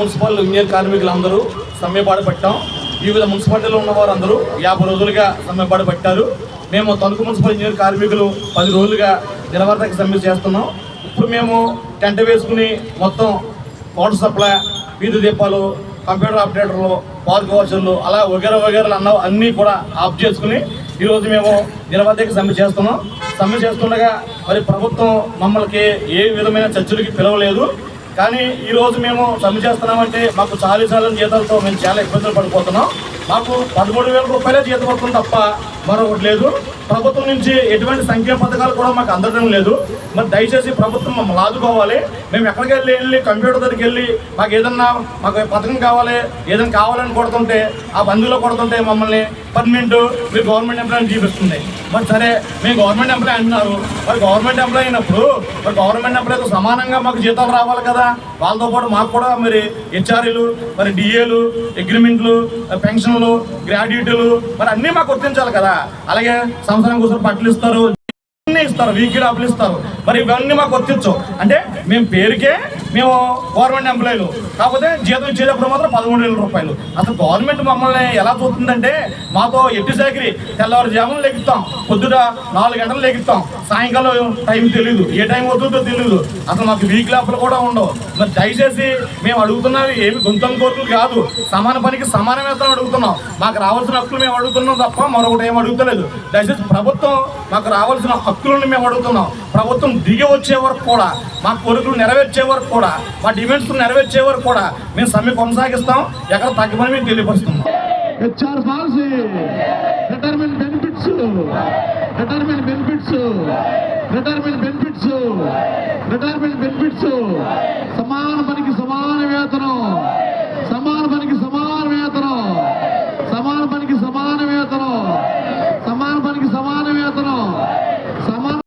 Municipal engineer కార్మికులందరూ సమ్మెపాటు పట్టాం. వివిధ మున్సిపాలిటీలో ఉన్న వారందరూ యాభై రోజులుగా సమ్మెపాటు పట్టారు. మేము తణుకు మున్సిపల్ ఇంజనీర్ కార్మికులు పది రోజులుగా నిరవర్తక సమ్మె చేస్తున్నాం. ఇప్పుడు మేము టెంట్ వేసుకుని మొత్తం వాటర్ సప్లై వీధి దీపాలు కంప్యూటర్ ఆపరేటర్లు పార్క్ వాచర్లు అలా వగేరా వగేరాలు అన్న అన్నీ కూడా ఆఫ్ చేసుకుని ఈరోజు మేము నిరవధిక సమ్మె చేస్తున్నాం. సమ్మె చేస్తుండగా మరి ప్రభుత్వం మమ్మల్ని ఏ విధమైన చర్చలకి పిలవలేదు. కానీ ఈ రోజు మేము సమ్మె చేస్తున్నామంటే మాకు చాలీ చాలని జీతాలతో మేము చాలా ఇబ్బందులు పడిపోతున్నాం. మాకు పదమూడు వేల రూపాయలే జీతం వస్తుంది తప్ప మరొకటి లేదు. ప్రభుత్వం నుంచి ఎటువంటి సంక్షేమ పథకాలు కూడా మాకు అందడం లేదు. మరి దయచేసి ప్రభుత్వం మమ్మల్ని ఆదుకోవాలి. మేము ఎక్కడికి వెళ్ళి వెళ్ళి కంప్యూటర్ దగ్గరికి వెళ్ళి మాకు ఏదన్నా మాకు పథకం కావాలి ఏదైనా కావాలని కొడుతుంటే ఆ బంధువులో కొడుతుంటే మమ్మల్ని పర్మనెంట్ మీరు గవర్నమెంట్ ఎంప్లాయీ చూపిస్తుంది. మరి సరే మేము గవర్నమెంట్ ఎంప్లాయీ అంటున్నారు. మరి గవర్నమెంట్ ఎంప్లాయీ అయినప్పుడు మరి గవర్నమెంట్ ఎంప్లాయీతో సమానంగా మాకు జీతాలు రావాలి కదా. వాళ్ళతో పాటు మాకు కూడా మరి హెచ్ఆర్ఈలు మరి డిఏలు అగ్రిమెంట్లు పెన్షన్లు గ్రాడ్యుయేట్లు మరి అన్నీ మాకు వర్తించాలి కదా. అలాగే సంవత్సరం కోసం పట్లు ఇస్తారు ఇస్తారు వీక్లీ అప్పులు ఇస్తారు. మరి ఇవన్నీ మాకు వర్తించు అంటే మేము పేరుకే మేము గవర్నమెంట్ ఎంప్లాయీలు. కాకపోతే జీతం ఇచ్చేటప్పుడు మాత్రం పదమూడు వేల రూపాయలు. అసలు గవర్నమెంట్ మమ్మల్ని ఎలా చూస్తుందంటే మాతో ఎట్టి సేకరి తెల్లవారుజామున లెగుతాం పొద్దుట నాలుగు గంటలు లెగుతాం సాయంకాలం టైం తెలియదు ఏ టైం అవుతుందో తెలియదు అసలు మాకు వీక్ అప్పులు కూడా ఉండవు. మరి దయచేసి మేము అడుగుతున్నవి ఏమి గుంతం కోర్టులు కాదు. సమాన పనికి సమాన వేతనం అడుగుతున్నాం. మాకు రావాల్సిన హక్కులు మేము అడుగుతున్నాం తప్ప మరొకటి ఏం అడుగుతలేదు. దయచేసి ప్రభుత్వం మాకు రావాల్సిన హక్కులను మేము అడుగుతున్నాం. ప్రభుత్వం దిగి వచ్చే వరకు కూడా మా కోరికలు నెరవేర్చే వరకు కూడా మా డిమాండ్స్ నెరవేర్చే వరకు కూడా మేము సమ్మె కొనసాగిస్తాం. ఎక్కడ తగ్గమని మేము తెలియపరుస్తున్నాం. HR policy retirement benefits retirement benefits retirement benefits retirement benefits సమాన పనికి సమాన వేతనం.